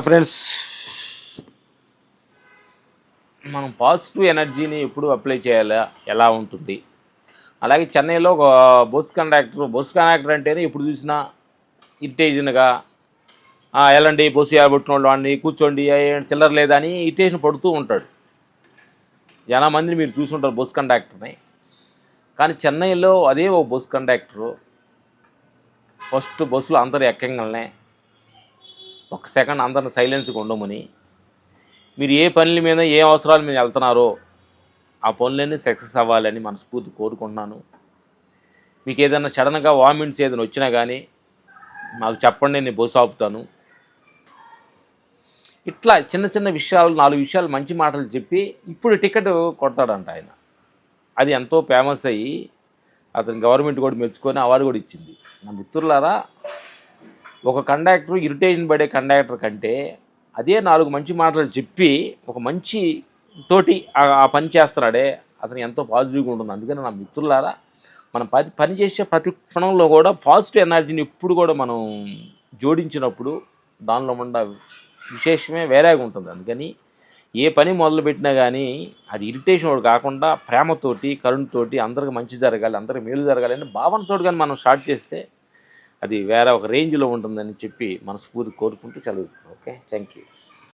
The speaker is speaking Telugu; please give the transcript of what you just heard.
ఫ్రెండ్స్. మనం పాజిటివ్ ఎనర్జీని ఎప్పుడు అప్లై చేయాలా? ఎలా ఉంటుంది? అలాగే చెన్నైలో ఒక బస్ కండక్టర్ బస్ కండక్టర్ అంటేనే ఎప్పుడు చూసినా ఇరిటేషన్గా ఎలాంటి బస్సు ఏబట్టిన వాడిని కూర్చోండి చిల్లర లేదా అని ఇరిటేషన్ పడుతూ ఉంటాడు. చాలా మందిని మీరు చూసుంటారు బస్ కండక్టర్ని. కానీ చెన్నైలో అదే ఒక బస్ కండక్టరు. ఫస్ట్ బస్సులో అందరూ ఎక్కంగానే ఒక సెకండ్ అందరిని సైలెన్స్గా ఉండమని. మీరు ఏ పనుల మీద ఏ అవసరాల మీద వెళ్తున్నారో ఆ పనులన్నీ సక్సెస్ అవ్వాలని మనస్ఫూర్తి కోరుకుంటున్నాను. మీకు ఏదైనా సడన్గా వామిట్స్ ఏదైనా వచ్చినా కానీ మాకు చెప్పండి నేను బస్సు ఆపుతాను. ఇట్లా చిన్న చిన్న విషయాలు నాలుగు విషయాలు మంచి మాటలు చెప్పి ఇప్పుడు టికెట్ కొడతాడంట ఆయన. అది ఎంతో ఫేమస్ అయ్యి అతను గవర్నమెంట్ కూడా మెచ్చుకొని అవార్డు కూడా ఇచ్చింది. నా మిత్రులారా ఒక కండక్టర్ ఇరిటేషన్ పడే కండక్టర్ కంటే అదే నాలుగు మంచి మాటలు చెప్పి ఒక మంచి తోటి ఆ పని చేస్తున్నాడే అతను ఎంతో పాజిటివ్గా ఉంటుంది అందుకని నా మిత్రులారా మనం పది పని చేసే ప్రతి క్షణంలో కూడా పాజిటివ్ ఎనర్జీని ఎప్పుడు కూడా మనం జోడించినప్పుడు దానిలో ఉన్న విశేషమే వేరేగా ఉంటుంది. అందుకని ఏ పని మొదలుపెట్టినా కానీ అది ఇరిటేషన్ ఒకటి కాకుండా ప్రేమతోటి కరుణతోటి అందరికి మంచి జరగాలి అందరికి మేలు జరగాలి అనే భావనతోటి కానీ మనం స్టార్ట్ చేస్తే అది వేరే ఒక రేంజ్లో ఉంటుందని చెప్పి మనస్ఫూర్తి కోరుకుంటూ చదువుతాం ఓకే? Thank you